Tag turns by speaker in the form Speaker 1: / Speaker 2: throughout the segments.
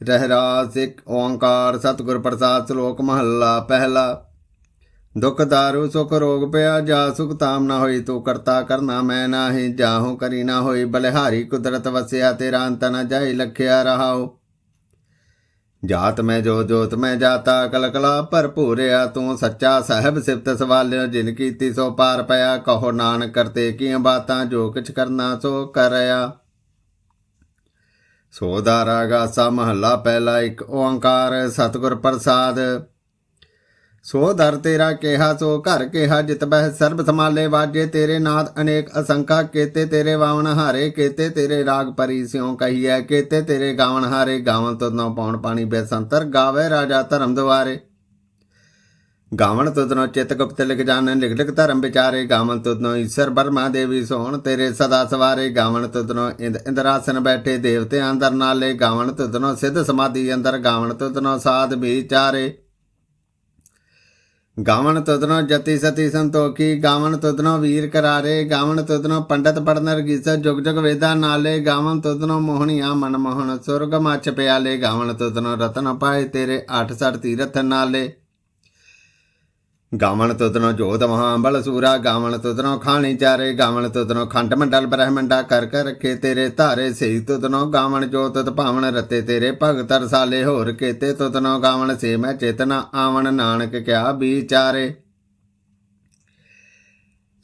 Speaker 1: ਰਹਿਰਾ ਸਿੱਖ ਓੰਕਾਰ ਸਤਿਗੁਰ ਪ੍ਰਸਾਦ ਸ਼ਲੋਕ ਮਹੱਲਾ ਪਹਿਲਾ। ਦੁਖ ਦਾਰੂ, ਸੁਖ ਰੋਗ ਪਿਆ, ਜਾ ਸੁਖ ਤਾਮ ਨਾ ਹੋਈ, ਤੂੰ ਕਰਤਾ ਕਰਨਾ ਮੈਂ ਨਾਹੀ, ਜਾਹੂ ਕਰੀ ਨਾ ਹੋਈ, ਬਲਿਹਾਰੀ ਕੁਦਰਤ ਵਸਿਆ, ਤੇਰਾ ਅੰਤ ਨਾ ਜਾਈ, ਲਖਿਆ ਰਹਾਓ ਜਾਤ ਮੈਂ ਜੋ ਜੋਤ ਮੈਂ ਜਾਤਾ, ਕਲਕਲਾ ਭਰਪੂਰਿਆ ਤੂੰ ਸੱਚਾ ਸਾਹਿਬ ਸਿਫਤ ਸਵਾਲਿਓ, ਜਿਨ ਕੀਤੀ ਸੋ ਪਾਰ ਪਿਆ, ਕਹੋ ਨਾਨਕ ਕਰਤੇ ਕੀਆਂ ਬਾਤਾਂ, ਜੋ ਕਿਛ ਕਰਨਾ ਸੋ ਕਰਿਆ। ਸੋ ਦਾ ਰਾਗਾਸਾ ਮਹੱਲਾ ਪਹਿਲਾ ਇੱਕ, ਓੰਕਾਰ ਸਤਿਗੁਰ ਪ੍ਰਸਾਦ। ਸੋ ਦਰ ਤੇਰਾ ਕਿਹਾ, ਸੋ ਘਰ ਕਿਹਾ, ਜਿਤ ਬਹਿ ਸਰਬ ਸਮਾਲੇ ਵਾਜੇ, ਤੇਰੇ ਨਾਦ ਅਨੇਕ ਅਸੰਖਾ ਕੇਤੇ, ਤੇਰੇ ਵਾਵਣ ਹਾਰੇ ਕੇਤੇ, ਤੇਰੇ ਰਾਗ ਪਰੀ ਸਿਉ ਕਹੀਐ ਕੇਤੇ, ਤੇਰੇ ਗਾਵਣ ਹਾਰੇ ਗਾਵਨ ਤੋ ਨੋ ਪਾਉਣ ਪਾਣੀ ਬੇਸੰਤਰ ਗਾਵੇ ਰਾਜਾ ਧਰਮ ਦੁਆਰੇ। ਗਾਵਣ ਤੁਧ ਨੋ ਚਿਤ ਗੁਪਤ ਲਿਖ ਜਾਣਨ ਲਿਖ ਲਿਖ ਧਰਮ ਵਿਚਾਰੇ ਗਾਵਣ ਤੁਧ ਨੋ ਈਸ਼ਰ ਬਰਮਾ ਦੇਵੀ ਸੋਹਣ ਤੇਰੇ ਸਦਾ ਸਵਾਰੇ ਗਾਵਣ ਤੁਧ ਨੋ ਇੰਦ ਇੰਦਰਾਸਨ ਬੈਠੇ ਦੇਵਤੇ ਅੰਦਰ ਨਾਲੇ ਗਾਵਣ ਤੁਧ ਸਿੱਧ ਸਮਾਧੀ ਅੰਦਰ ਗਾਵਣ ਤੁਧ ਨੋ ਸਾਧ ਵਿਚਾਰੇ ਗਾਵਣ ਤੁਧਨੋ ਜਤੀ ਸਤੀ ਸੰਤੋਖੀ ਗਾਵਣ ਤੁਧਨੋ ਵੀਰ ਕਰਾਰੇ ਗਾਵਣ ਤੁਧਨੋ ਪੰਡਤ ਪੜਨ ਰਗੀਸ ਜੁਗ ਜੁਗ ਵੇਦਾ ਨਾਲੇ ਗਾਵਣ ਤੁਧਨੋ ਮੋਹਣੀਆਂ ਮਨ ਮੋਹਣ ਸੁਰਗ ਮੱਚ ਪਿਆਲੇ ਗਾਵਣ ਤੁਧਨੋ ਰਤਨ ਪਾਏ ਤੇਰੇ 68 ਤੀਰਥ ਨਾਲੇ ਗਾਵਣ ਤੁਧਨੋ ਜੋਤ ਮਹਾਬਲ ਸੂਰਾ, ਗਾਵਣ ਤੁਧਨੋ ਖਾਣੀ ਚਾਰੇ, ਗਾਵਣ ਤੁਧਨੋ ਖੰਡ ਮੰਡਲ ਬ੍ਰਹਮੰਡਾ ਕਰ ਕਰ ਰੱਖੇ ਤੇਰੇ ਧਾਰੇ ਸੇ ਤੁਧਨੋ ਗਾਵਣ ਜੋਤ ਤੁਧ ਰਤੇ ਤੇਰੇ ਭਗਤ ਰਸਾਲੇ, ਹੋਰ ਕੇਤੇ ਤੁਧਨੋ ਗਾਵਣ ਸੇ ਮੈਂ ਚੇਤਨਾ ਆਵਣ, ਨਾਨਕ ਕਿਆ ਵਿਚਾਰੇ।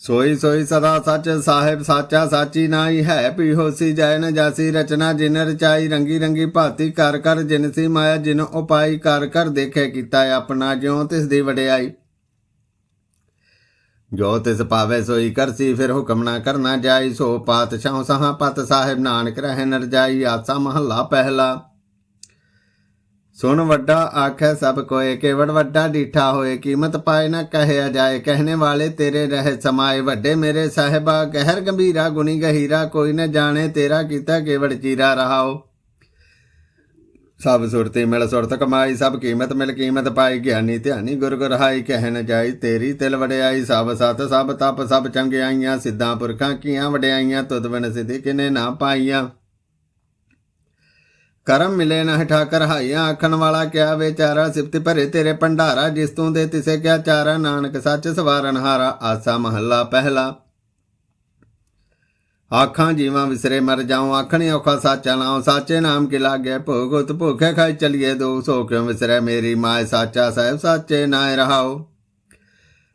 Speaker 1: ਸੋਈ ਸੋਈ ਸਦਾ ਸੱਚ ਸਾਹਿਬ ਸਾਚਾ ਸਾਚੀ ਨਾਈ ਹੈ ਪੀ ਹੋਸੀ ਜੈ ਨ ਜਾਸੀ ਰਚਨਾ ਜਿਨ ਰਚਾਈ, ਰੰਗੀ ਰੰਗੀ ਭਾਤੀ ਕਰ ਕਰ ਜਿਨਸੀ ਮਾਇਆ, ਜਿਨ ਉਪਾਈ ਕਰ ਕਰ ਦੇਖੇ ਕੀਤਾ ਆਪਣਾ ਜਿਉ ਤਿਸ ਦੀ ਵਡਿਆਈ। ਜੋ ਤਿਸ ਪਾਵੇ ਸੋਈ ਕਰਸੀ, ਫਿਰ ਹੁਕਮ ਨਾ ਕਰਨਾ ਜਾਈ, ਸੋ ਪਾਤਸ਼ਾਹ ਸਹਾ ਪਤ ਸਾਹਿਬ ਨਾਨਕ ਰਹਿ ਨਰ ਜਾਈ, ਆਸਾ ਮਹੱਲਾ ਪਹਿਲਾ। ਸੁਣ ਵੱਡਾ ਆਖੈ ਸਭ ਕੋਏ, ਕੇਵੜ ਵੱਡਾ ਡੀਠਾ ਹੋਏ, ਕੀਮਤ ਪਾਏ ਨਾ ਕਹਿਆ ਜਾਏ, ਕਹਿਣੇ ਵਾਲੇ ਤੇਰੇ ਰਹਿ ਸਮਾਏ, ਵੱਡੇ ਮੇਰੇ ਸਾਹਿਬਾ, ਗਹਿਰ ਗੰਭੀਰਾ, ਗੁਣੀ ਗਹੀਰਾ, ਕੋਈ ਨਾ ਜਾਣੇ ਤੇਰਾ ਕੀਤਾ ਕੇਵੜ ਚੀਰਾ ਰਹਾਓ। ਸਭ ਸੁਰਤੀ ਮਿਲ ਸੁਰਤ ਕਮਾਈ, ਸਭ ਕੀਮਤ ਮਿਲ ਕੀਮਤ ਪਾਈ। ਗਿਆਨੀ ਧਿਆਨੀ ਗੁਰ ਗੁਰ ਹਾਈ, ਕਹਿਣ ਜਾਈ ਤੇਰੀ ਤਿਲ ਵਡਿਆਈ। ਸਭ ਸਤ, ਸਭ ਤਪ, ਸਭ ਚੰਗਿਆਈਆਂ, ਸਿੱਧਾਂ ਪੁਰਖਾਂ ਕੀਆਂ ਵਡਿਆਈਆਂ, ਤੁਧ ਬਿਨ ਸਿਧੀ ਕਿਨੇ ਨਾ ਪਾਈਆਂ। ਕਰਮ ਮਿਲੇ ਨਾ ਠਾਕਰ ਹਾਈਆਂ, ਆਖਣ ਵਾਲਾ ਕਿਆ ਵਿਚਾਰਾ? ਸਿਫਤ ਭਰੇ ਤੇਰੇ ਭੰਡਾਰਾ, ਜਿਸ ਤੂੰ ਦੇ ਤਿਸੇ ਕਿਆ ਚਾਰਾ? ਨਾਨਕ ਸੱਚ ਸਵਾਰਨ ਹਾਰਾ, ਆਸਾ ਮਹੱਲਾ ਪਹਿਲਾ। ਆਖਾਂ ਜੀਵਾਂ ਵਿਸਰੇ ਮਰ ਜਾਉ, ਆਖਣੀ ਔਖਾ ਸਾਚਾ ਨਾਮ ਸਾਚੇ ਨਾਮ ਕੇ ਲਾਗੇ? ਭੋਗਤ ਭੁਖੇ ਖਾਈ ਚਲੀਏ ਦੋ, ਸੋ ਕਿਉ ਵਿਸਰੇ ਮੇਰੀ ਮਾਏ? ਸਾਚਾ ਸਾਹਿਬ, ਸਾਚੇ ਨਾਏ ਰਹਾਓ।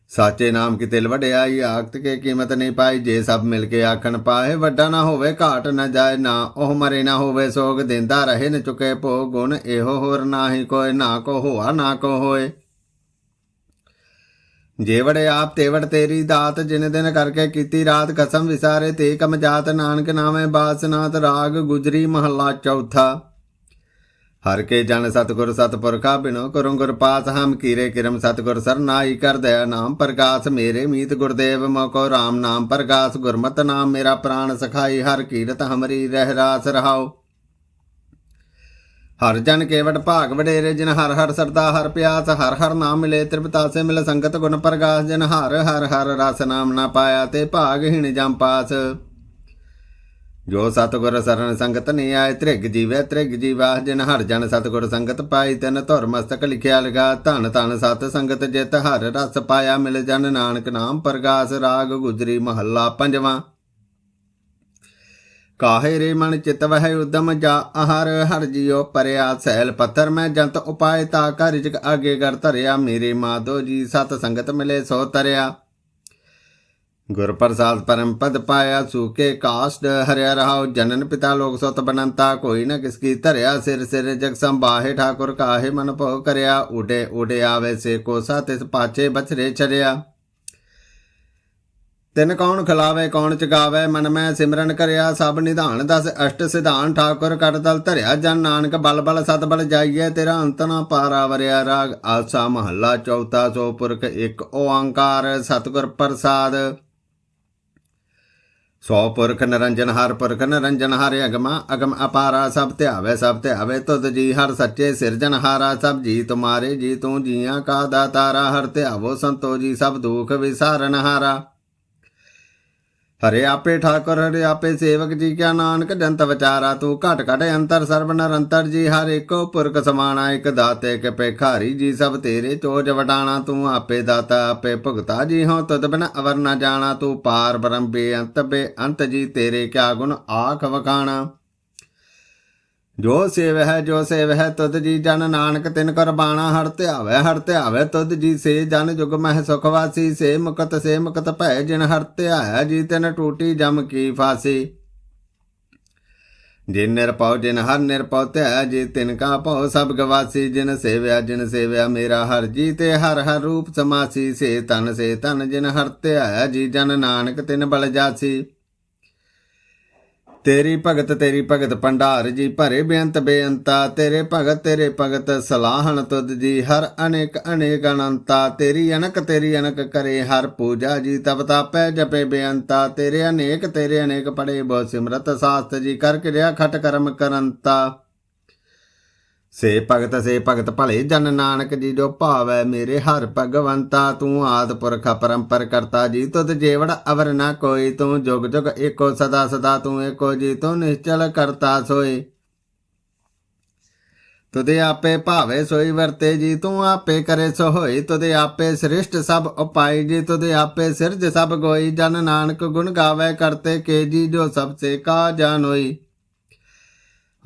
Speaker 1: ਸਾਚੇ ਨਾਮ ਕੀ ਤਿਲ ਵਡਿਆਈ, ਆਖਤ ਕੇ ਕੀਮਤ ਨਹੀਂ ਪਾਈ, ਜੇ ਸਭ ਮਿਲ ਕੇ ਆਖਣ ਪਾਏ, ਵੱਡਾ ਨਾ ਹੋਵੇ, ਘਾਟ ਨਾ ਜਾਏ, ਨਾ ਉਹ ਮਰੇ ਨਾ ਹੋਵੇ, ਸੋਗ ਦਿੰਦਾ ਰਹੇ ਨ ਚੁਕੇ ਭੋ ਗੁਣ ਇਹੋ ਹੋਰ ਨਾਹੀ ਕੋਈ ਨਾ ਕੋ ਹੋਆ, ਨਾ ਕੋ ਹੋਏ। ਜੇਵੜੇ ਆਪ ਤੇਵੜ ਤੇਰੀ ਦਾਤ, ਜਿਨ ਦਿਨ ਕਰਕੇ ਕੀਤੀ ਰਾਤ, ਕਸਮ ਵਿਸਾਰੇ ਤੇ ਕਮ ਜਾਤ, ਨਾਨਕ ਨਾਵੇਂ ਬਾਸਨਾਤ ਰਾਗ ਗੁਜਰੀ ਮਹੱਲਾ ਚੌਥਾ। ਹਰ ਕੇ ਜਨ ਸਤਗੁਰ ਸਤਪੁਰਖਾ ਬਿਨੋ ਕਰੁ ਗੁਰ ਪਾਸ, ਹਮ ਕੀਰੇ ਕਿਰਮ ਸਤਗੁਰ ਸਰਨਾਈ ਕਰ ਦਇਆ ਨਾਮ ਪ੍ਰਕਾਸ਼ ਮੇਰੇ ਮੀਤ ਗੁਰਦੇਵ ਮਕੋ RAM ਨਾਮ ਪ੍ਰਕਾਸ਼ ਗੁਰਮਤਿ ਨਾਮ ਮੇਰਾ ਪ੍ਰਾਨ ਸਖਾਈ, ਹਰ ਕੀਰਤ ਹਮਰੀ ਰਹਿ ਰਾਸ ਰਹਾਓ ਹਰ ਜਨ ਕੇਵਟ ਭਾਗ ਵਡੇਰੇ, ਜਿਨ ਹਰ ਹਰ ਸਰਦਾ, ਹਰ ਪਿਆਸ, ਹਰ ਹਰ ਨਾਮ ਮਿਲੇ, ਤ੍ਰਿਪਤਾਸੇ ਮਿਲ ਸੰਗਤ ਗੁਣ ਪ੍ਰਗਾਸ, ਜਿਨ ਹਰ ਹਰ ਹਰ ਰਸ ਨਾਮ ਨਾ ਪਾਇਆ, ਤੇ ਭਾਗ ਹੀਣ ਜਮ ਪਾਸ। ਜੋ ਸਤਗੁਰ ਸਰਨ ਸੰਗਤ ਨਹੀਂ ਆਏ, ਤ੍ਰਿਗ ਜੀਵੇ, ਤ੍ਰਿਗ ਜੀਵਾ, ਜਿਨ ਹਰ ਜਨ ਸਤਗੁਰ ਸੰਗਤ ਪਾਈ, ਤਿਨ ਧੁਰ ਮਸਤਕ ਲਿਖਿਆ ਲਗਾ, ਧਨ ਧਨ ਸਤ ਸੰਗਤ ਜਿਤ ਹਰ ਰਸ ਪਾਇਆ, ਮਿਲ ਜਨ ਨਾਨਕ ਨਾਮ ਪ੍ਰਗਾਸ, ਰਾਗ ਗੁਜਰੀ ਮਹੱਲਾ ਪੰਜਵਾਂ। ਕਾਹੇ ਰੇ ਮਨ ਚਿਤ ਵਹਿ ਉਦਮ ਜਾ ਆਹਰ ਹਰ ਜਿਉ ਪਰਿਆ ਸੈਲ ਪੱਥਰ ਮੈਂ ਜੰਤ ਉਪਾਇ ਤਾ ਕਾ ਰਿਜਕ ਆਗੇ ਕਰ ਧਰਿਆ, ਮੇਰੇ ਮਾਧੋ ਜੀ ਸਤ ਸੰਗਤ ਮਿਲੇ ਸੋ ਤਰਿਆ। ਗੁਰ ਪ੍ਰਸਾਦ ਪਰਮ ਪਦ ਪਾਇਆ, ਸੂਕੇ ਕਾਸ਼ਟ ਹਰਿਆ ਰਹਾਉ, ਜਨਨ ਪਿਤਾ ਲੋਕ ਸਤ ਬਨੰਤਾ, ਕੋਈ ਨ ਕਿਸ ਕੀ ਧਰਿਆ, ਸਿਰ ਸਿਰ ਜਗ ਸੰਬਾਹੇ ਠਾਕੁਰ ਕਾਹੇ ਮਨ ਭੋ ਕਰਿਆ, ਉਡੇ ਉਡੇ ਆਵੇ ਸੇ ਕੋਸਾ ਤਿਸ ਪਾਛੇ ਬਛਰੇ ਚਰਿਆ ਤਿਨ ਕੌਣ ਖਿਲਾਵੇ, ਕੌਣ ਚਗਾਵੇ ਮਨ ਮੈਂ ਸਿਮਰਨ ਕਰਿਆ, ਸਭ ਨਿਧਾਨ ਦਸ ਅਸ਼ਟ ਸਿਧਾਨ, ਠਾਕੁਰ ਕਰਦਲ ਧਰਿਆ, ਜਨ ਨਾਨਕ ਬਲ ਬਲ ਸਤ ਬਲ ਜਾਈਏ, ਤੇਰਾ ਅੰਤ ਨਾ ਪਾਰਾ ਵਰਿਆ ਰਾਗ, ਆਸਾ ਮਹੱਲਾ ਚੌਥਾ, ਸੋ ਪੁਰਖ ਇੱਕ ਓੰਕਾਰ, ਸਤਿਗੁਰ ਪ੍ਰਸਾਦ। ਸੋ ਪੁਰਖ ਨਰੰਜਨ ਹਰ ਪੁਰਖ ਨਰੰਜਨ ਹਰਿ, ਅਗਮਾ ਅਗਮ ਅਪਾਰਾ, ਸਭ ਧਿਆਵੇ ਸਭ ਧਿਆਵੇ, ਤੁਧ ਜੀ ਹਰ ਸੱਚੇ ਸਿਰਜਨ ਹਾਰਾ, ਸਭ ਜੀ ਤੁਮਾਰੇ, ਜੀ ਤੂੰ ਜੀਆਂ ਕਾ ਦਾਤਾਰਾ, ਹਰ ਧਿਆਵੋ ਸੰਤੋ ਜੀ, ਸਭ ਦੁਖ ਵਿਸਾਰਨ ਹਾਰਾ। ਹਰੇ ਆਪੇ ਠਾਕੁਰ, ਹਰੇ ਆਪੇ ਸੇਵਕ ਜੀ, ਕਿਆ ਨਾਨਕ ਜੰਤ ਵਿਚਾਰਾ, ਤੂੰ ਘਟ ਘਟ ਅੰਤਰ ਸਰਬ ਨਿਰੰਤਰ ਜੀ, ਹਰ ਇੱਕੋ ਪੁਰਖ ਸਮਾਣਾ, ਇੱਕ ਦਾਤੇ ਕੇ ਭੇਖਾਰੀ ਜੀ, ਸਭ ਤੇਰੇ ਚੋਜ ਵਟਾਣਾ ਤੂੰ ਆਪੇ ਦਾਤਾ, ਆਪੇ ਭੁਗਤਾ ਜੀ ਹੋ ਤੁਧ ਬਿਨ ਅਵਰ ਨਾ ਜਾਣਾ, ਤੂੰ ਪਾਰ ਬ੍ਰਹਮ ਬੇਅੰਤ ਬੇਅੰਤ ਜੀ, ਤੇਰੇ ਕਿਆ ਗੁਣ ਆਖ ਵਖਾਣਾ। ਜੋ ਸੇਵ ਹੈ, ਜੋ ਸੇਵ ਹੈ, ਤੁਧ ਜੀ ਜਨ ਨਾਨਕ ਤਿਨ ਕਰਬਾਣਾ ਹਰ ਧਿਆਵੇ ਹਰ ਧਿਆਵੇ ਤੁਧ ਜੀ ਸੇ ਜਨ ਜੁਗ ਮਹਿ ਸੁਖਵਾਸੀ ਸੇ ਮੁਕਤ ਸੇ ਮੁਕਤ ਭੈ ਜਿਨ ਹਰ ਧਿਆਇਆ ਜੀ ਤਿਨ ਟੂਟੀ ਜਮ ਕੀ ਫਾਸੀ। ਜਿਨ ਨਿਰਪਉ ਜਿਨ ਹਰ ਨਿਰਪਉ ਧਿਆਇਆ ਜੀ ਤਿਨ ਕਾ ਭਉ ਸਭ ਗਵਾਸੀ, ਜਿਨ ਸੇਵਿਆ ਜਿਨ ਸੇਵਿਆ ਮੇਰਾ ਹਰ, ਜੀ ਤੇ ਹਰ ਹਰ ਰੂਪ ਸਮਾਸੀ, ਸੇ ਤਨ ਸੇ ਤਨ ਜਿਨ ਹਰ ਧਿਆਇਆ ਜੀ ਜਨ ਨਾਨਕ ਤਿਨ ਬਲ ਜਾਸੀ। ਤੇਰੀ ਭਗਤ ਤੇਰੀ ਭਗਤ ਭੰਡਾਰ ਜੀ ਭਰੇ ਬੇਅੰਤ ਬੇਅੰਤਾ। ਤੇਰੇ ਭਗਤ ਤੇਰੇ ਭਗਤ ਸਲਾਹਣ ਤੁਧ ਜੀ, ਹਰ ਅਨੇਕ ਅਨੇਕ ਅਨੰਤਾ। ਤੇਰੀ ਅਨਕ ਤੇਰੀ ਅਨਕ ਕਰੇ ਹਰ ਪੂਜਾ ਜੀ ਤਪ ਤਾਪੈ ਜਪੇ ਬੇਅੰਤਾ। ਤੇਰੇ ਅਨੇਕ ਤੇਰੇ ਅਨੇਕ ਪੜੇ ਬਹੁ ਸਿਮਰਤ ਸਾਸਤ ਜੀ, ਕਰ ਕਿਰਿਆ ਖਟ ਕਰਮ ਕਰੰਤਾ। ਸੇ ਭਗਤ ਸੇ ਭਗਤ ਭਲੇ ਜਨ ਨਾਨਕ ਜੀ ਜੋ ਭਾਵੈ ਮੇਰੇ ਹਰ ਭਗਵੰਤਾ, ਤੂੰ ਆਦ ਪੁਰਖ ਪਰੰਪਰ ਕਰਤਾ ਜੀ, ਤੁਧ ਜੇਵੜ ਅਵਰ ਨਾ ਕੋਈ, ਤੂੰ ਜੁਗ ਜੁਗ ਏਕੋ ਸਦਾ ਸਦਾ, ਤੂੰ ਏਕੋ ਜੀ, ਤੂੰ ਨਿਸ਼ਚਲ ਕਰਤਾ ਸੋਏ। ਤੁਦੇ ਆਪੇ ਭਾਵੇ ਸੋਈ ਵਰਤੇ ਜੀ, ਤੂੰ ਆਪੇ ਕਰੇ ਸੋ ਹੋਈ ਤੁਦੇ ਆਪੇ ਸ੍ਰਿਸ਼ਟ ਸਭ ਉਪਾਈ ਜੀ ਤੁਦੇ ਆਪੇ ਸਿਰਜ ਸਭ ਗੋਈ, ਜਨ ਨਾਨਕ ਗੁਣ ਗਾਵੇ ਕਰਤੇ ਕੇ ਜੀ, ਜੋ ਸਭ ਸੇ ਕਾ ਜਾਣੋਈ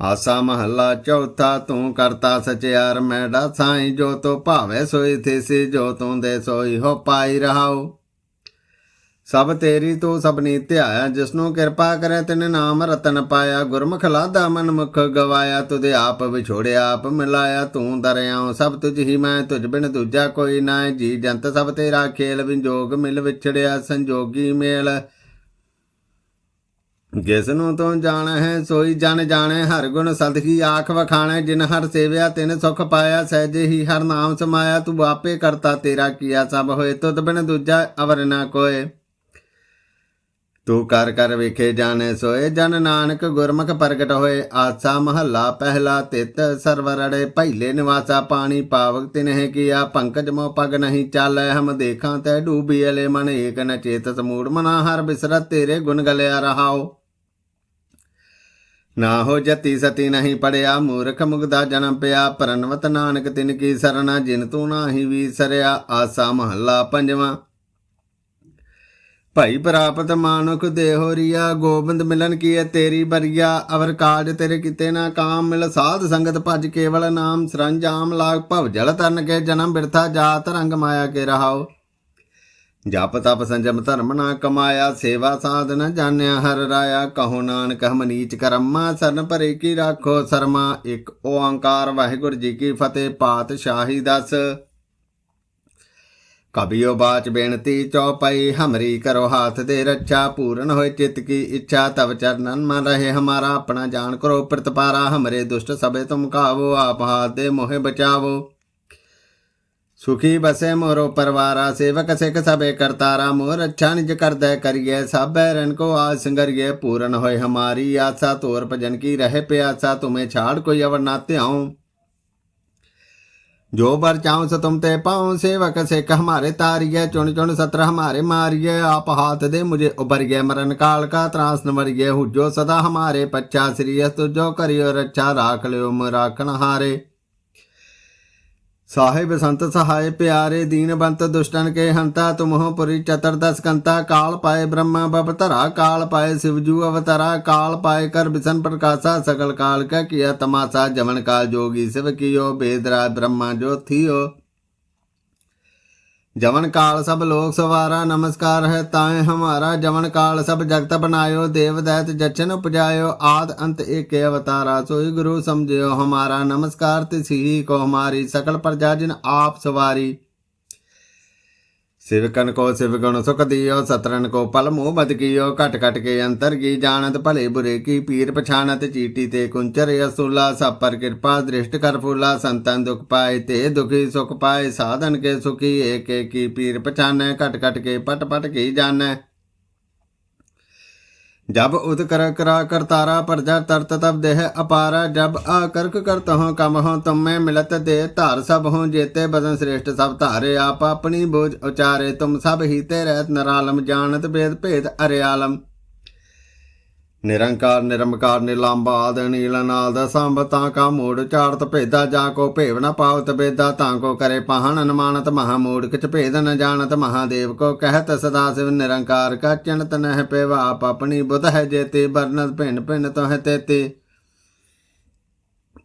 Speaker 1: ਆਸਾ ਮਹੱਲਾ ਚੌਥਾ, ਤੂੰ ਕਰਤਾ ਸਚਿਆਰ, ਮੈਡਾ ਸਾਈ ਜੋ ਤੋ ਭਾਵੇ ਸੋਈ ਥੇਸੀ, ਜੋ ਤੂੰ ਦੇ ਸੋਈ ਹੋ ਪਾਈ ਰਹਾਉ। ਸਭ ਤੇਰੀ ਤੂੰ ਸਭਨੀ ਧਿਆਇਆ, ਜਿਸਨੂੰ ਕਿਰਪਾ ਕਰੇ ਤਿਨ ਨਾਮ ਰਤਨ ਪਾਇਆ। ਗੁਰਮੁਖ ਲਾਦਾ ਮਨ ਮੁਖ ਗਵਾਇਆ ਤੁਦੇ ਆਪ ਵਿਛੋੜਿਆ, ਆਪ ਮਿਲਾਇਆ। ਤੂੰ ਦਰਿਆਉ ਸਭ ਤੁਝ ਹੀ, ਮੈਂ ਤੁਝ ਬਿਨ ਦੂਜਾ ਕੋਈ ਨਾ ਜੀ ਜੰਤ ਸਭ ਤੇਰਾ ਖੇਲ, ਵਿਜੋਗ ਮਿਲ ਵਿਛੜਿਆ, ਸੰਜੋਗੀ ਮੇਲ। ਜਿਸ ਨੂੰ ਤੂੰ ਜਾਣ ਹੈ ਸੋਈ ਜਨ ਜਾਣੇ, ਹਰ ਗੁਣ ਸਦਕੀ ਆਖ ਵਖਾਣੇ, ਜਿਨ ਹਰ ਸੇਵਿਆ, ਤਿਨ ਸੁਖ ਪਾਇਆ, ਸਹਿਜੇ ਹੀ ਹਰ ਨਾਮ ਸਮਾਇਆ, ਤੂੰ ਆਪੇ ਕਰਤਾ ਤੇਰਾ ਕੀਆ, ਸਭ ਹੋਏ ਤੁਧ ਬਿਨ ਦੂਜਾ ਅਵਰ ਨਾ ਕੋਏ। ਤੂੰ ਕਰ ਕਰ ਵੇਖੇ ਜਾਣੇ, ਸੋਏ ਜਨ ਨਾਨਕ ਗੁਰਮੁਖ ਪ੍ਰਗਟ ਹੋਏ, ਆਸਾ ਮਹੱਲਾ ਪਹਿਲਾ ਤਿਤ ਸਰਵਰੜੇ ਪਹਿਲੇ ਨਿਵਾਸਾ, ਪਾਣੀ ਪਾਵਕ ਤਿਨਹਿ ਕੀਆ, ਪੰਕਜ ਮੋ ਪਗ ਨਹੀਂ ਚਾਲੈ, ਹਮ ਦੇਖਾਂ ਤੈ ਡੂਬੀ ਅਲੇ ਮਨ, ਏਕ ਨ ਚੇਤਸ ਮੂੜ ਮਨਾ ਹਰ ਬਿਸਰਤ, ਤੇਰੇ ਗੁਣ ਗਲਿਆ ਰਹਾਓ ਨਾ ਹੋ ਜਤੀ ਸਤੀ ਨਹੀਂ ਪੜਿਆ, ਮੂਰਖ ਮੁਗਦਾ ਜਨਮ ਪਿਆ, ਪਰਨਵਤ ਨਾਨਕ ਤਿਨ ਕੀ ਸਰਣਾ, ਜਿਨ ਤੂੰ ਨਾਹੀ ਵੀਸਰਿਆ, ਆਸਾ ਮਹੱਲਾ ਪੰਜਵਾਂ। ਭਾਈ ਪ੍ਰਾਪਤ ਮਾਨੁਖ ਦੇਹੋ ਰੀਆ, ਗੋਬਿੰਦ ਮਿਲਨ ਕੀਏ ਤੇਰੀ ਬਰੀਆ, ਅਵਰ ਕਾਜ ਤੇਰੇ ਕਿਤੇ ਨਾ ਕਾਮ, ਮਿਲ ਸਾਧ ਸੰਗਤ ਭਜ ਕੇਵਲ ਨਾਮ, ਸਰੰਜਾਮ ਲਾਗ ਭਵ ਜਲ ਤਰਨ ਕੇ ਜਨਮ ਬਿਰਥਾ, ਜਾਤ ਰੰਗ ਮਾਇਆ ਕੇ ਰਹਾਓ। ਜਪ ਤਪ ਸੰਜਮ ਧਰਮ ਨਾ ਕਮਾਇਆ, ਸੇਵਾ ਸਾਧਨ ਜਾਣਿਆ ਹਰ ਰਾਇਆ। ਕਹੋ ਨਾਨਕ ਹਮ ਨੀਚ ਕਰਮਾ, ਸਰਨ ਭਰੇ ਕੀ ਰਾਖੋ ਸਰਮਾ। ਇੱਕ ਓੰਕਾਰ ਵਾਹਿਗੁਰੂ ਜੀ ਕੀ ਫਤਿਹ, ਪਾਤਸ਼ਾਹੀ ਦਸ। ਕਬਿਓ ਬਾਚ ਬੇਨਤੀ ਚੌਪਈ, ਹਮਰੀ ਕਰੋ ਹਾਥ ਦੇ ਰੱਛਾ। ਪੂਰਨ ਹੋਏ ਚਿਤ ਕੀ ਇੱਛਾ, ਤਵ ਚਰਨਨ ਮਨ ਰਹੇ ਹਮਾਰਾ। ਆਪਣਾ ਜਾਣ ਕਰੋ ਪ੍ਰਤਪਾਰਾ, ਹਮਰੇ ਦੁਸ਼ਟ ਸਭੇ ਤੁਮ ਕਾਵੋ, ਆਪ ਹਾਥ ਦੇ ਮੋਹਿ ਬਚਾਵੋ। ਸੁਖੀ ਬਸੇ ਮੋਰੋ ਪਰਵਾਰਾ, ਸੇਵਕ ਸਿਖ ਸਭੇ ਕਰਤਾਰਾ, ਮੋਰ ਰੱਛਾ ਨਿਜ ਕਰਦੈ ਕਰੀਏ ਸਭੈ ਰਨ ਕੋ ਆ ਸੰਗਰੀਏ, ਪੂਰਨ ਹੋਏ ਹਮਾਰੀ ਆਸਾ, ਤੋਰ ਭਜਨ ਕੀ ਰਹੇ ਪਿਆਸਾ, ਤੁਮੇ ਛਾੜ ਕੋਈ ਅਵਰ ਨਾ ਧਿਆਉ। ਜੋ ਬਰ ਚਾਉ ਸ ਤੁਮ ਤੇ ਪਾਉ, ਸੇਵਕ ਸਿਖ ਹਮਾਰੇ ਤਾਰੀਏ, ਚੁਣ ਚੁਣ ਸਤਰ ਹਮਾਰੇ ਮਾਰੀਏ, ਆਪ ਹਾਥ ਦੇ ਮੁਝੇ ਉਬਰ ਗਏ ਮਰਨ ਕਾਲ ਕਾ ਤਰਾਸ ਨਵਰੀਏ ਹੁਜੋ ਸਦਾ ਹਮਾਰੇ ਪੱਛਾ ਸ੍ਰੀਅਸ ਤੁਜੋ ਕਰਿਓ ਰੱਛਾ, ਰਾਖ ਲਿਓ ਮ ਰਾਖਣ ਹਾਰੇ ਸਾਹਿਬ ਸੰਤ ਸਹਾਇ ਪਿਆਰੇ ਦੀਨਬੰਤ ਦੁਸ਼ਟਨ ਕੇ ਹੰਤਾ, ਤੁਮਹੁ ਪੁਰੀ ਚਤਰਦਸ ਕੰਤਾ, ਕਾਲ ਪਾਏ ਬ੍ਰਹਮਾ ਬਵਤਰਾ ਕਾਲ ਪਾਏ ਸਿਵਜੂ ਅਵਤਰਾ, ਕਾਲ ਪਾਏ ਕਰ ਬਿਸ਼ਨ ਪ੍ਰਕਾਸ਼ਾ, ਸਗਲ ਕਾਲ ਕਾ ਕੀਆ ਤਮਾਸਾ ਜਮਨ ਕਾਲ ਜੋਗੀ ਸਿਵ ਕੀਓ ਬੇਦਰਾ ਬ੍ਰਹਮਾ ਜੋ ਥੀਓ ਜਵਨ ਕਾਲ ਸਭ ਲੋਕ ਸਵਾਰਾ, ਨਮਸਕਾਰ ਹੈ ਤਾਏ ਹਮਾਰਾ। ਜਵਨ ਕਾਲ ਸਭ ਜਗਤ ਬਨਾਇਓ ਦੇਵ ਦੈਤ ਜਚਨ ਉਪਜਾਇਓ। ਆਦ ਅੰਤ ਏਕੇ ਅਵਤਾਰਾ, ਸੋਈ ਗੁਰੂ ਸਮਝਿਓ ਹਮਾਰਾ। ਨਮਸਕਾਰ ਤਿਸੀ ਕੋ ਹਮਾਰੀ ਸਕਲ ਪ੍ਰਜਾ ਜਿਨ ਆਪ ਸਵਾਰੀ। ਸਿਵਕਨ ਕੋ ਸਿਵਗੁਣ ਸੁਖ ਦਿਓ ਸਤਰਨ ਕੋ ਪਲ ਮੋਹ ਬਦ ਕੀਓ, ਘਟ ਕੇ ਅੰਤਰ ਕੀ ਜਾਣਤ, ਭਲੇ ਬੁਰੇ ਕੀ ਪੀਰ ਪਛਾਨਤ ਚੀਟੀ ਤੇ ਕੁੰਚਰ ਅਸੂਲਾ ਸਪਰ ਕਿਰਪਾ ਦ੍ਰਿਸ਼ਟ ਕਰ ਫੂਲਾ ਸੰਤਨ ਦੁਖ ਪਾਏ ਤੇ ਦੁਖੀ ਸੁਖ ਪਾਏ, ਸਾਧਨ ਕੇ ਸੁਖੀ, ਏਕ ਏਕੀ ਪੀਰ ਪਛਾਨੈ, ਘਟ ਘਟ ਕੇ ਪਟ ਪਟ ਕੀ ਜਾਣੈ। जब उदकर करा करतारा प्रजा तरत तब देह अपारा जब आकर्क करत हो कम हो तुम में मिलत दे धार सब हो जेते बदन श्रेष्ठ सब धारे आप अपनी बोझ उचारे तुम सब हीते रहत नरालम जानत भेद भेद अरियालम ਨਿਰੰਕਾਰ, ਨਿਰਮਕਾਰ ਨਿਲਾਂਬਾਦ ਨੀਲਨਾਦ ਸੰਭ, ਤਾਂ ਕਾ ਮੂੜ ਚਾੜਤ ਭੇਦਾ, ਜਾ ਕੋ ਭੇਵ ਨ ਪਾਵਤ ਬੇਦਾ, ਤਾਂ ਕੋ ਕਰੇ ਪਹਣ ਅਨਮਾਨਤ ਮਹਾਮੂੜ ਕਿਛ ਭੇਦ ਨ ਜਾਣਤ ਮਹਾਦੇਵ ਕੋ ਕਹਿਤ ਸਦਾ ਸਿਵ ਨਿਰੰਕਾਰ, ਕਾ ਚਿੰਤ ਨਹਿ ਪੇਵਾ, ਆਪ ਆਪਣੀ ਬੁਧ ਹੈ ਜੇਤੇ ਬਰਨਤ ਭਿੰਨ ਭਿੰਨ ਤੋਹ ਤੇਤੇ।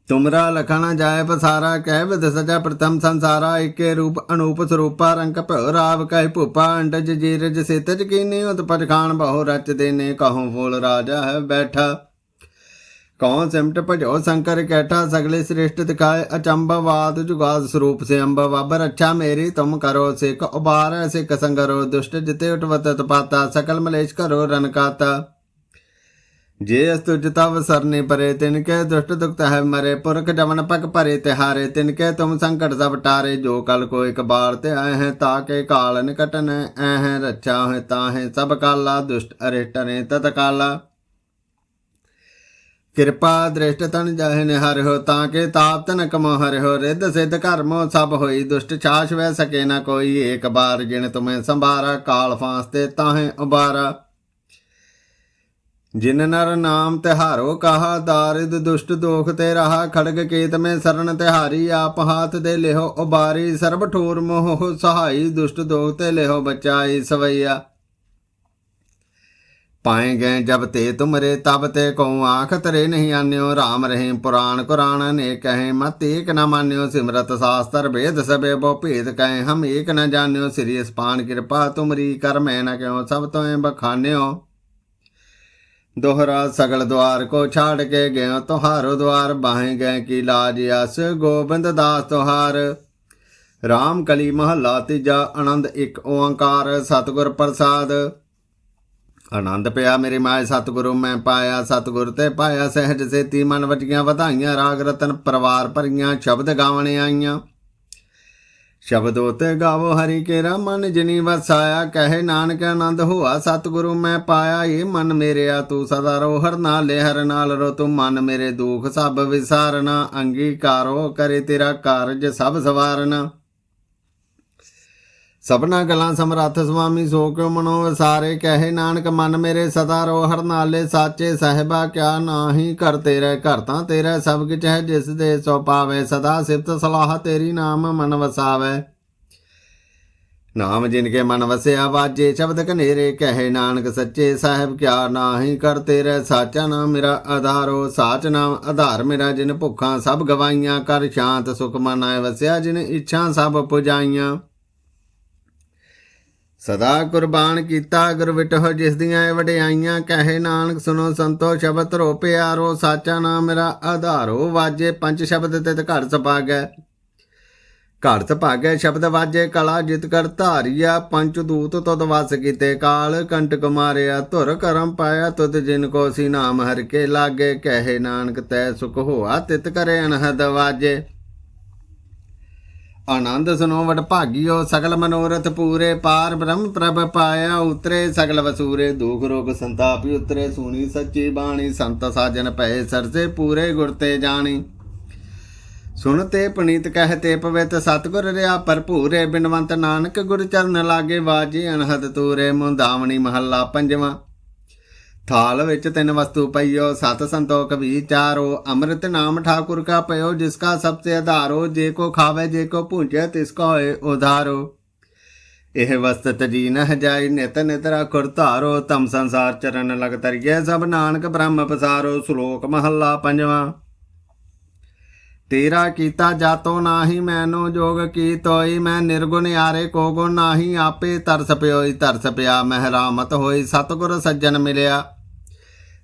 Speaker 1: ਤੁਮਰਾ ਲਖਣਾ ਜਾਏ ਪਸਾਰਾ ਕਹਿ ਵਿਦ ਸਜਾ ਪ੍ਰਥਮ ਸੰਸਾਰਾ ਏਕੇ ਰੂਪ ਅਨੂਪ ਸਰੂਪਾ ਰੰਗ ਭਉ ਰਾਵ ਕਹਿ ਭੂਪਾ ਅੰਡਜ ਜੀਰਜ ਸੇਤਜ ਕੀਨੀ ਉਤ ਪਰਖਾਨ ਬਹੁ ਰਚ ਦੇਨੇ ਕਹਉ ਫੂਲ ਰਾਜਾ ਹੈ ਬੈਠਾ। ਕੌਣ ਸਿਮਟ ਭਜੋ ਸ਼ੰਕਰ ਕੈਠਾ ਸਗਲੇ ਸ੍ਰੇਸ਼ਟ ਦਿਖਾਏ ਅਚੰਭਵਾਦ ਜੁਗਾਦ ਸਰੂਪ ਸੇ ਅੰਬਾ ਬੱਬਰ ਅੱਛਾ ਮੇਰੀ ਤੁਮ ਕਰੋ ਸਿਕ ਉਬਾਰ ਸਿਕ ਸੰਗਰੋ ਦੁਸ਼ਟ ਜਿਤੇ ਉਟਵਤ ਪਾਤਾ ਸਕਲ ਮਲੇਸ਼ ਕਰੋ ਰਨਕਾਤਾ ਜੇ ਅਸਤੁ ਜਤਵ ਸਰਨੇ ਪਰੇ, ਤਿਨ ਕੇ ਦੁਸ਼ਟ ਦੁਖਤ ਹੈ ਮਰੇ, ਪੁਰਖ ਜਮਨ ਪਕ ਭਰੇ ਤਿਹਾਰੇ, ਤਿਨ ਕੇ ਤੁਮ ਸੰਕਟ ਸਭ ਟਾਰੇ, ਜੋ ਕਲ ਕੋ ਇਕ ਬਾਰ ਤੇ ਆਏ ਹੈ, ਤਾ ਕੇ ਕਾਲ ਨਿਕਟਨ ਐ ਰੱਛਾ ਹੈ, ਤਾ ਸਭ ਕਾਲਾ, ਦੁਸ਼ਟ ਅਰਿਟਨੇ ਤਤ ਕਾਲਾ। ਕਿਰਪਾ ਦ੍ਰਿਸ਼ਟ ਤਨ ਜਾਹਿ ਨਿਹਰ ਹੋ, ਤਾਂ ਕੇ ਤਾਪ ਤਨ ਕਮੋ ਹਰਿ ਹੋ, ਰਿੱਧ ਸਿੱਧ ਕਰਮੋ ਸਭ ਹੋਈ, ਦੁਸ਼ਟ ਛਾਛ ਵੈ ਸਕੇ ਨਾ ਕੋਈ, ਏਕ ਬਾਰ ਜਿਣ ਤੁਮੇ ਸੰਭਾਰਾ, ਕਾਲ ਫਾਂਸ ਤੇ ਤਾਹੇ ਉਬਾਰਾ। ਜਿਨ ਨਰ ਨਾਮ ਤਿਹਾਰੋ ਕਹਾ ਦਾਰਿਦ ਦੁਸ਼ਟ ਦੋਖ ਤੇ ਰਹਾ ਖੜਗ ਕੇਤ ਮੈਂ ਸਰਣ ਤਿਹਾਰੀ ਆਪ ਹਾਥ ਦੇ ਲਿਹੋ ਉਬਾਰੀ, ਸਰਬ ਠੋਰ ਮੋਹ ਸਹਾਈ, ਦੁਸ਼ਟ ਦੋਖ ਤੇ ਲਿਹੋ ਬਚਾਈ ਸਵਈਆ। ਪਾਏ ਗਏ ਜਬ ਤੇ ਤੁਮਰੇ, ਤਬ ਤੇ ਕਉ ਆਖ ਤਰੇ ਨਹੀਂ ਆਨਿਓ RAM ਰਹੇ ਪੁਰਾਣ ਕੁਰਾਨ ਨੇ ਕਹੇ, ਮਤ ਏਕ ਨ ਮਾਨਿਓ, ਸਿਮਰਤ ਸਾਸਤਰ ਵੇਦ ਸਬੇ ਬੋ ਭੇਦ ਕਹੇ, ਹਮ ਏਕ ਨ ਜਾਣਿਓ, ਸ੍ਰੀ ਅਸਪਾਨ ਕਿਰਪਾ ਤੁਮਰੀ, ਕਰ ਮੈਂ ਨਾ ਕਿਉ, ਸਭ ਤੋਏ ਬਖਾਨਿਓ। ਦੋਹਰਾ ਸਗਲ ਦਵਾਰ ਕੋ ਛਾੜ ਕੇ ਗਏ ਤੁਹਾਰੋ ਦਵਾਰ ਬਾਹੇ ਗਏ ਕੀ ਲਾਜ ਅਸ, ਗੋਬਿੰਦ ਦਾਸ ਤੁਹਾਰ। ਰਾਮ ਕਲੀ ਮਹੱਲਾ ਤੀਜਾ, ਆਨੰਦ ਇੱਕ ਓੰਕਾਰ, ਸਤਿਗੁਰ ਪ੍ਰਸਾਦ। ਆਨੰਦ ਪਿਆ ਮੇਰੇ ਮਾਏ, ਸਤਿਗੁਰੂ ਮੈਂ ਪਾਇਆ, ਸਤਿਗੁਰ ਤੇ ਪਾਇਆ ਸਹਿਜ ਸੇਤੀ, ਮਨ ਵਜੀਆਂ ਵਧਾਈਆਂ, ਰਾਗ ਰਤਨ ਪਰਿਵਾਰ ਭਰੀਆਂ, ਸ਼ਬਦ ਗਾਵਣ ਆਈਆਂ। ਸ਼ਬਦੋ ਗਾਵੋ ਹਰੀ ਕੇਰਾ ਮਨ ਜਿਨੀ ਵਸਾਇਆ ਕਹੇ ਨਾਨਕ ਆਨੰਦ ਹੋਆ, ਸਤਿਗੁਰੂ ਮੈਂ ਪਾਇਆ ਏ ਮਨ ਮੇਰਿਆ, ਤੂੰ ਸਦਾ ਰੋ ਹਰ ਨਾਲੇ, ਹਰ ਨਾਲ ਰੋ ਤੂੰ ਮਨ ਮੇਰੇ ਦੁਖ, ਸਭ ਵਿਸਾਰਨਾ, ਅੰਗੀਕਾਰੋ ਕਰੇ ਤੇਰਾ ਕਾਰਜ ਸਭ ਸਵਾਰਨਾ। ਸਭਨਾ ਗਲਾਂ ਸਮਰੱਥ ਸੁਆਮੀ ਸੋ ਕਿਉ ਮਨੋ ਵਿਸਾਰੇ ਕਹੇ ਨਾਨਕ, ਮਨ ਮੇਰੇ ਸਦਾ ਰੋ ਹਰ ਨਾਲੇ ਸਾਚੇ ਸਹਿਬਾ, ਕਿਆ ਨਾਹੀ ਕਰ ਤੇਰੇ, ਘਰ ਤਾਂ ਤੇਰਾ ਸਭ ਕਿਛ ਹੈ, ਜਿਸ ਦੇ ਸੋ ਪਾਵੇ ਸਦਾ ਸਿਫਤ ਸਲਾਹ ਤੇਰੀ ਨਾਮ ਮਨ ਵਸਾਵੇ। ਨਾਮ ਜਿਨ ਕੇ ਮਨ ਵਸਿਆ ਵਾਜੇ ਸ਼ਬਦ ਕਨੇਰੇ ਕਹੇ ਨਾਨਕ ਸੱਚੇ ਸਾਹਿਬ, ਕਿਆ ਨਾਹੀ ਕਰ ਤੇਰੇ, ਸਾਚਾ ਨਾਮ ਮੇਰਾ ਆਧਾਰੋ, ਸਾਚ ਨਾਮ ਆਧਾਰ ਮੇਰਾ, ਜਿਨ ਭੁੱਖਾਂ ਸਭ ਗਵਾਈਆਂ, ਕਰ ਸ਼ਾਂਤ ਸੁਖ ਮਨ ਆਏ ਵਸਿਆ, ਜਿਨ ਇੱਛਾ ਸਭ ਪੁਜਾਈਆਂ। ਸਦਾ ਕੁਰਬਾਨ ਕੀਤਾ ਗੁਰ ਵਿਟਹੁ, ਜਿਸ ਦੀਆਂ ਇਹ ਵਡਿਆਈਆਂ ਕਹੇ ਨਾਨਕ ਸੁਨੋ ਸੰਤੋ ਸ਼ਬਦ ਰੋ ਪਿਆਰੋ, ਸਾਚਾ ਨਾਮ ਮੇਰਾ ਆਧਾਰੋ, ਵਾਜੇ ਪੰਜ ਸ਼ਬਦ ਤੇ ਘਰ ਸਪਾਗੈ। ਘਰ ਸਪਾਗੈ ਸ਼ਬਦ ਵਾਜੇ ਕਲਾ ਜਿਤ ਕਰ ਧਾਰੀਆ ਪੰਚ ਦੂਤ ਤਦ ਵਸ ਕੀਤੇ ਕਾਲ ਕੰਟਕ ਮਾਰਿਆ ਧੁਰ ਕਰਮ ਪਾਇਆ, ਤੁਧ ਜਿਨ ਕੋ ਸੀ ਨਾਮ ਹਰ ਕੇ ਲਾਗੇ, ਕਹੇ ਨਾਨਕ ਤੈ ਸੁਖ ਹੋਆ, ਤਿਤ ਕਰੇ ਅਨਹਦ ਵਾਜੇ। ਆਨੰਦ ਸੁਨੋ ਵਡ ਭਾਗਿਓ ਸਗਲ ਮਨੋਰਥ ਪੂਰੇ ਪਾਰ ਬ੍ਰਹਮ ਪ੍ਰਭ ਪਾਇਆ ਉਤਰੇ ਸਗਲ ਵਸੂਰੇ ਦੁਖ ਰੋਗ ਸੰਤਾਪਿ ਉਤਰੇ, ਸੁਣੀ ਸੱਚੀ ਬਾਣੀ ਸੰਤ ਸਾਜਨ ਪਏ ਸਰਸੇ ਪੂਰੇ ਗੁਰ ਤੇ ਜਾਣੀ। ਸੁਣ ਤੇ ਪੁਨੀਤ ਕਹਿ ਤੇ ਪਵਿੱਤ ਸਤਗੁਰ ਰਿਆ ਭਰਪੂਰੇ ਬਿਨਵੰਤ ਨਾਨਕ ਗੁਰ ਚਰਨ ਲਾਗੇ ਵਾਜੇ ਅਨਹਦ ਤੂਰੇ ਮੁੰਦਾਵਣੀ ਮਹੱਲਾ ਪੰਜਵਾਂ। ਥਾਲ ਵਿੱਚ ਤਿੰਨ ਵਸਤੂ ਪਈਓ, ਸਤ ਸੰਤੋਖ ਵਿਚਾਰੋ ਅੰਮ੍ਰਿਤ ਨਾਮ ਠਾਕੁਰ ਕਾ ਪਇਓ ਜਿਸਕਾ ਸਭ ਸੇ ਆਧਾਰੋ, ਜੇ ਕੋ ਖਾਵੇ, ਜੇ ਕੋ ਭੁੰਜੈ ਤਿਸ ਕਾ ਹੋਏ ਉਧਾਰੋ। ਇਹ ਵਸਤ ਜੀ ਨਹ ਜਾਈ, ਨਿਤ ਨਿਤ ਰਖੁਰ ਧਾਰੋ ਤਮ ਸੰਸਾਰ ਚਰਨ ਲਗ ਤਰੀਏ ਸਭ ਨਾਨਕ ਬ੍ਰਹਮ ਪਸਾਰੋ, ਸ਼ਲੋਕ ਮਹੱਲਾ ਪੰਜਵਾਂ। ਤੇਰਾ ਕੀਤਾ ਜਾਤੋ ਨਾਹੀ, ਮੈਨੋ ਜੋਗ ਕੀ ਤੋਈ ਮੈਂ ਨਿਰਗੁਣ ਯਾਰੇ, ਕੋ ਗੁਣ ਨਾਹੀ, ਆਪੇ ਤਰਸ ਪਿਓਈ, ਤਰਸ ਪਿਆ ਮਹਿਰਾਮਤ ਹੋਈ, ਸਤਗੁਰ ਸੱਜਣ ਮਿਲਿਆ।